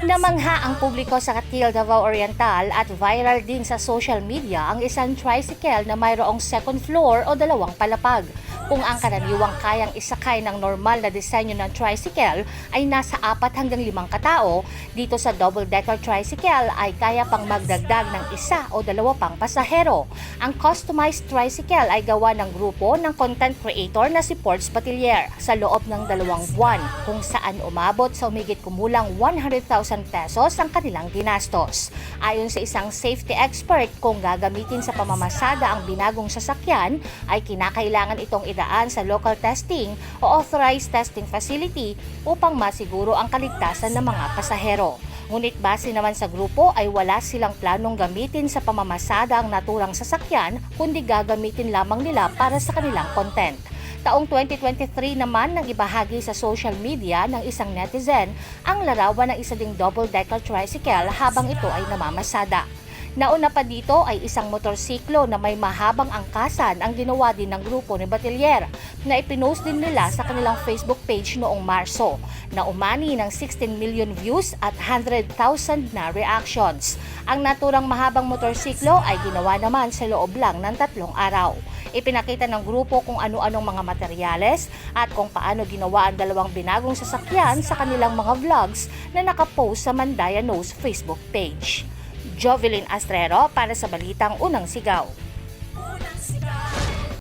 Namangha ang publiko sa Katil, Davao Oriental at viral din sa social media ang isang tricycle na mayroong second floor o dalawang palapag. Kung ang karaniwang kayang isakay ng normal na disenyo ng tricycle ay nasa apat hanggang limang katao, dito sa double-decker tricycle ay kaya pang magdagdag ng isa o dalawa pang pasahero. Ang customized tricycle ay gawa ng grupo ng content creator na si Ports Batilier sa loob ng dalawang buwan kung saan umabot sa umigit kumulang 100,000 pesos ang kanilang ginastos. Ayon sa isang safety expert, kung gagamitin sa pamamasada ang binagong sasakyan, ay kinakailangan itong idaan sa local testing o authorized testing facility upang masiguro ang kaligtasan ng mga pasahero. Ngunit base naman sa grupo ay wala silang planong gamitin sa pamamasada ang naturang sasakyan kundi gagamitin lamang nila para sa kanilang content. Taong 2023 naman nang ibahagi sa social media ng isang netizen ang larawan ng isa ding double-decker tricycle habang ito ay namamasada. Nauna pa dito ay isang motorsiklo na may mahabang angkasan ang ginawa din ng grupo ni Batilier na ipinost din nila sa kanilang Facebook page noong Marso na umani ng 16 million views at 100,000 na reactions. Ang naturang mahabang motorsiklo ay ginawa naman sa loob lang ng tatlong araw. Ipinakita ng grupo kung ano-anong mga materyales at kung paano ginawa ang dalawang binagong sasakyan sa kanilang mga vlogs na nakapost sa Mandaya Knows Facebook page. Jovelyn Astrero para sa Balitang Unang Sigaw.